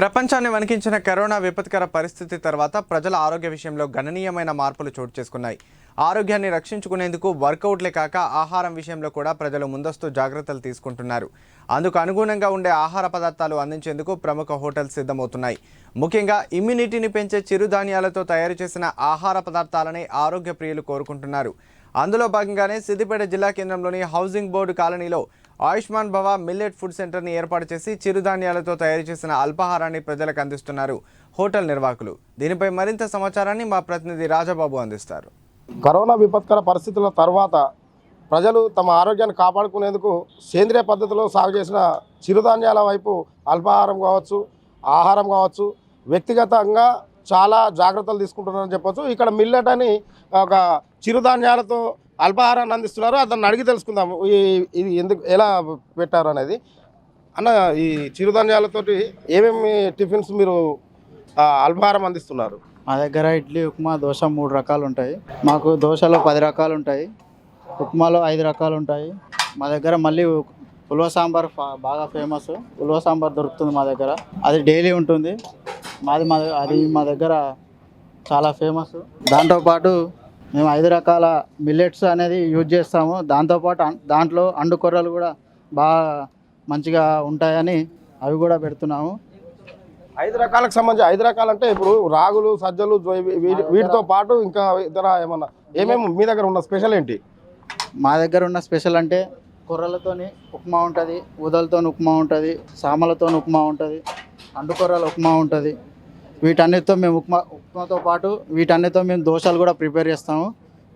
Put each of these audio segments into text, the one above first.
ప్రపంచాన్ని వణికించిన కరోనా విపత్కర పరిస్థితి తర్వాత ప్రజల ఆరోగ్య విషయంలో గణనీయమైన మార్పులు చోటు చేసుకున్నాయి. ఆరోగ్యాన్ని రక్షించుకునేందుకు వర్కౌట్లే కాక ఆహారం విషయంలో కూడా ప్రజలు ముందస్తు జాగ్రత్తలు తీసుకుంటున్నారు. అందుకు అనుగుణంగా ఉండే ఆహార పదార్థాలు అందించేందుకు ప్రముఖ హోటల్స్ సిద్ధమవుతున్నాయి. ముఖ్యంగా ఇమ్యూనిటీని పెంచే చిరుధాన్యాలతో తయారు చేసిన ఆహార పదార్థాలని ఆరోగ్య ప్రియులు కోరుకుంటున్నారు. అందులో భాగంగానే సిద్దిపేట జిల్లా కేంద్రంలోని హౌసింగ్ బోర్డు కాలనీలో ఆయుష్మాన్ భవ మిల్లెట్ ఫుడ్ సెంటర్ని ఏర్పాటు చేసి చిరుధాన్యాలతో తయారు చేసిన అల్పాహారాన్ని ప్రజలకు అందిస్తున్నారు హోటల్ నిర్వాహకులు. దీనిపై మరింత సమాచారాన్ని మా ప్రతినిధి రాజబాబు అందిస్తారు. కరోనా విపత్కర పరిస్థితుల తర్వాత ప్రజలు తమ ఆరోగ్యాన్ని కాపాడుకునేందుకు సేంద్రియ పద్ధతిలో సాగు చేసిన చిరుధాన్యాల వైపు అల్పాహారం కావచ్చు ఆహారం కావచ్చు వ్యక్తిగతంగా చాలా జాగ్రత్తలు తీసుకుంటున్నారని చెప్పొచ్చు. ఇక్కడ మిల్లెట్ అని ఒక చిరుధాన్యాలతో అల్పాహారాన్ని అందిస్తున్నారు. అతను అడిగి తెలుసుకుందాము. ఇది ఎందుకు ఎలా పెట్టారు అనేది. అన్న ఈ చిరుధాన్యాలతోటి ఏమేమి టిఫిన్స్ మీరు అల్పాహారం అందిస్తున్నారు? మా దగ్గర ఇడ్లీ ఉప్మా దోశ మూడు రకాలు ఉంటాయి. మాకు దోశలో పది రకాలు ఉంటాయి. ఉప్మాలో ఐదు రకాలు ఉంటాయి. మా దగ్గర మళ్ళీ ఉలవ సాంబార్ బాగా ఫేమస్. ఉలవ సాంబార్ దొరుకుతుంది మా దగ్గర. అది డైలీ ఉంటుంది. మాది మా అది మా దగ్గర చాలా ఫేమస్. దాంతోపాటు మేము ఐదు రకాల మిల్లెట్స్ అనేది యూజ్ చేస్తాము. దాంతోపాటు దాంట్లో అండు కొర్రలు కూడా బాగా మంచిగా ఉంటాయని అవి కూడా పెడుతున్నాము. ఐదు రకాలకు సంబంధించి ఐదు రకాలు అంటే ఇప్పుడు రాగులు సజ్జలు వీటితో పాటు ఇంకా ఇతర ఏమన్నా ఏమేమి మీ దగ్గర ఉన్న స్పెషల్ ఏంటి? మా దగ్గర ఉన్న స్పెషల్ అంటే కొర్రలతోని ఉప్మా ఉంటుంది ఊదలతో ఉప్మా ఉంటుంది సామలతో ఉప్మా ఉంటుంది అండుకొర్రల ఉప్మా ఉంటుంది. వీటన్నిటితో మేము ఉప్మా ఉప్మాతో పాటు వీటన్నిటితో మేము దోశలు కూడా ప్రిపేర్ చేస్తాము.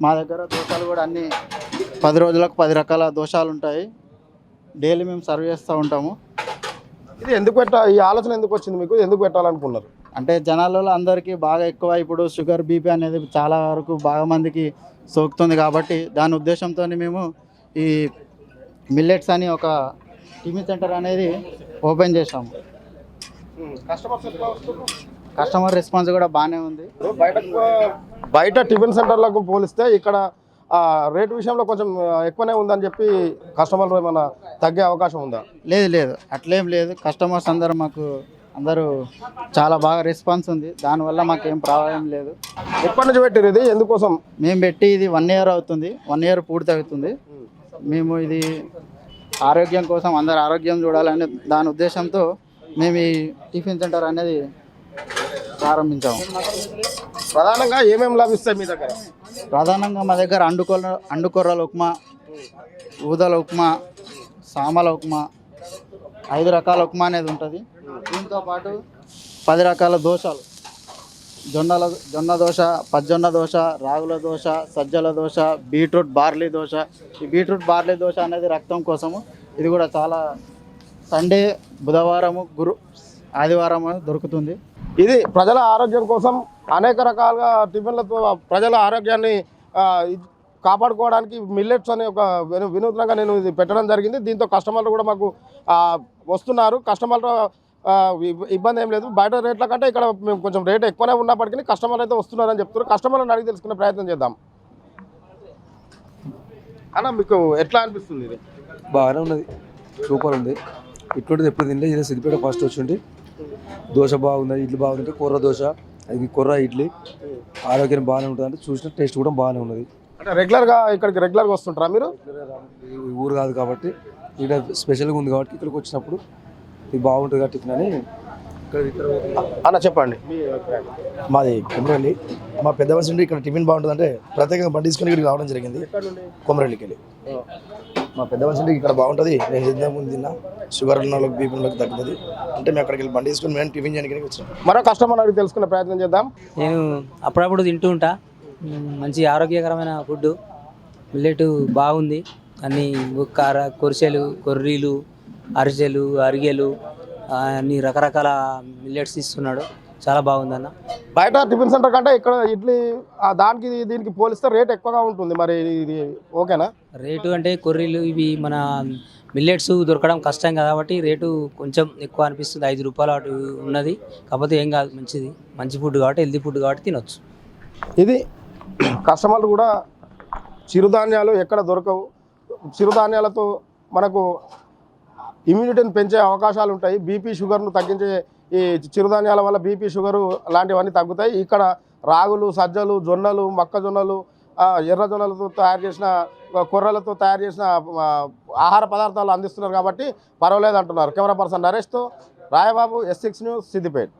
మా దగ్గర దోశలు కూడా అన్ని పది రోజులకు పది రకాల దోశలు ఉంటాయి. డైలీ మేము సర్వ్ చేస్తూ ఉంటాము. ఇది ఎందుకు పెట్ట ఈ ఆలోచన ఎందుకు వచ్చింది మీకు? ఎందుకు పెట్టాలనుకున్నారు అంటే జనాలలో అందరికీ బాగా ఎక్కువ ఇప్పుడు షుగర్ బీపీ అనేది చాలా వరకు బాగా మందికి సోకుతుంది కాబట్టి దాని ఉద్దేశంతో మేము ఈ మిల్లెట్స్ అని ఒక టిఫిన్ సెంటర్ అనేది ఓపెన్ చేసాము కస్టమర్స్? కస్టమర్ రెస్పాన్స్ కూడా బాగానే ఉంది. బయట బయట టిఫిన్ సెంటర్లకు పోలిస్తే ఇక్కడ రేటు విషయంలో కొంచెం ఎక్కువనే ఉందని చెప్పి కస్టమర్లు ఏమైనా తగ్గే అవకాశం ఉందా? లేదు లేదు. అట్లేం లేదు. కస్టమర్స్ అందరూ మాకు అందరూ చాలా బాగా రెస్పాన్స్ ఉంది. దానివల్ల మాకు ఏం ప్రాబ్లం లేదు. ఎప్పటి నుంచి పెట్టారు ఇది? ఎందుకోసం? మేము పెట్టి ఇది వన్ ఇయర్ అవుతుంది. వన్ ఇయర్ పూర్తి అవుతుంది. మేము ఇది ఆరోగ్యం కోసం అందరు ఆరోగ్యం చూడాలనే దాని ఉద్దేశంతో మేము ఈ టిఫిన్ సెంటర్ అనేది ప్రారంభించాము. ప్రధానంగా ఏమేమి లభిస్తాయి మీ దగ్గర? ప్రధానంగా మా దగ్గర అండుకొర్ర అండుకొర్రల ఉప్మా ఊదల ఉప్మా సామల ఉప్మా ఐదు రకాల ఉప్మా అనేది ఉంటుంది. దీంతో పాటు పది రకాల దోశలు. జొన్నల జొన్న దోశ పజ్జొన్న దోశ రాగుల దోశ సజ్జల దోశ బీట్రూట్ బార్లీ దోశ. ఈ బీట్రూట్ బార్లీ దోశ అనేది రక్తం కోసము. ఇది కూడా చాలా సండే బుధవారము గురు ఆదివారం దొరుకుతుంది. ఇది ప్రజల ఆరోగ్యం కోసం అనేక రకాలుగా టిఫిన్లతో ప్రజల ఆరోగ్యాన్ని కాపాడుకోవడానికి మిల్లెట్స్ అనే ఒక వినూత్నంగా నేను ఇది పెట్టడం జరిగింది. దీంతో కస్టమర్లు కూడా మాకు వస్తున్నారు. కస్టమర్లు ఇబ్బంది ఏం లేదు. బయట రేట్ల కంటే ఇక్కడ మేము కొంచెం రేట్ ఎక్కువనే ఉన్నప్పటికీ కస్టమర్లు అయితే వస్తున్నారని చెప్తున్నారు. కస్టమర్లను అడిగి తెలుసుకునే ప్రయత్నం చేద్దాం. అన్న మీకు ఎట్లా అనిపిస్తుంది ఇది? బాగానే ఉన్నది. సూపర్ ఉంది. ఇటువంటిది ఎప్పుడు తినలే. ఇదే సిద్దిపేట ఫస్ట్ వచ్చింది. దోశ బాగుంది ఇడ్లీ బాగుంది కొర్ర దోశ ఇది కొర్ర ఇడ్లీ. ఆరోగ్యం బాగానే ఉంటుంది అంటే చూసిన టేస్ట్ కూడా బాగానే ఉన్నది. అంటే రెగ్యులర్గా ఇక్కడికి రెగ్యులర్గా వస్తుంటారా మీరు? ఊరు కాదు కాబట్టి ఇక్కడ స్పెషల్గా ఉంది కాబట్టి ఇక్కడికి వచ్చినప్పుడు ఇది బాగుంటుంది కాబట్టి అని అన్న చెప్పండి. మాది కొమరల్లి. మా పెద్ద వయసు నుండి ఇక్కడ టిఫిన్ బాగుంటుందంటే ప్రత్యేకంగా బండి తీసుకుని ఇక్కడికి రావడం జరిగింది. కొమరల్లికి వెళ్ళి మా పెద్ద వయసు నుండి ఇక్కడ బాగుంటుంది. నేను ఇంతకు ముందు తిన్నా. షుగర్ ఉన్న వాళ్ళకి బీపీ ఉన్న వాళ్ళకి తగ్గుతుంది. అంటే మేము అక్కడికి వెళ్ళి బండి తీసుకుని మేము టిఫిన్ చేయడానికి వచ్చాం మరో కస్టమర్ అడిగి తెలుసుకునే ప్రయత్నం చేద్దాం. నేను అప్పుడప్పుడు తింటూ ఉంటా. మంచి ఆరోగ్యకరమైన ఫుడ్ మిల్లెట్ బాగుంది. అన్ని కార కొరిసెలు కొర్రీలు అరిసెలు అరిగెలు అన్ని రకరకాల మిల్లెట్స్ ఇస్తున్నాడు. చాలా బాగుంది అన్న బయట టిఫిన్ సెంటర్ కంటే ఇక్కడ ఇడ్లీ ఆ దానికి దీనికి పోలిస్తే రేట్ ఎక్కువగా ఉంటుంది మరి ఇది ఓకేనా? రేటు అంటే కొర్రీలు ఇవి మన మిల్లెట్స్ దొరకడం కష్టం కాబట్టి రేటు కొంచెం ఎక్కువ అనిపిస్తుంది. ఐదు రూపాయలు అటు ఉన్నది. కాకపోతే ఏం కాదు మంచిది. మంచి ఫుడ్ కాబట్టి హెల్తీ ఫుడ్ కాబట్టి తినొచ్చు. ఇది కస్టమర్లు కూడా చిరుధాన్యాలు ఎక్కడ దొరకవు. చిరుధాన్యాలతో మనకు ఇమ్యూనిటీని పెంచే అవకాశాలు ఉంటాయి. బీపీ షుగర్ను తగ్గించే ఈ చిరుధాన్యాల వల్ల బీపీ షుగరు లాంటివన్నీ తగ్గుతాయి. ఇక్కడ రాగులు సజ్జలు జొన్నలు మొక్కజొన్నలు ఎర్రజొన్నలతో తయారు చేసిన కొర్రలతో తయారు చేసిన ఆహార పదార్థాలు అందిస్తున్నారు కాబట్టి పర్వాలేదు అంటున్నారు camera person నరేష్తో Rayababu S six news Siddipet.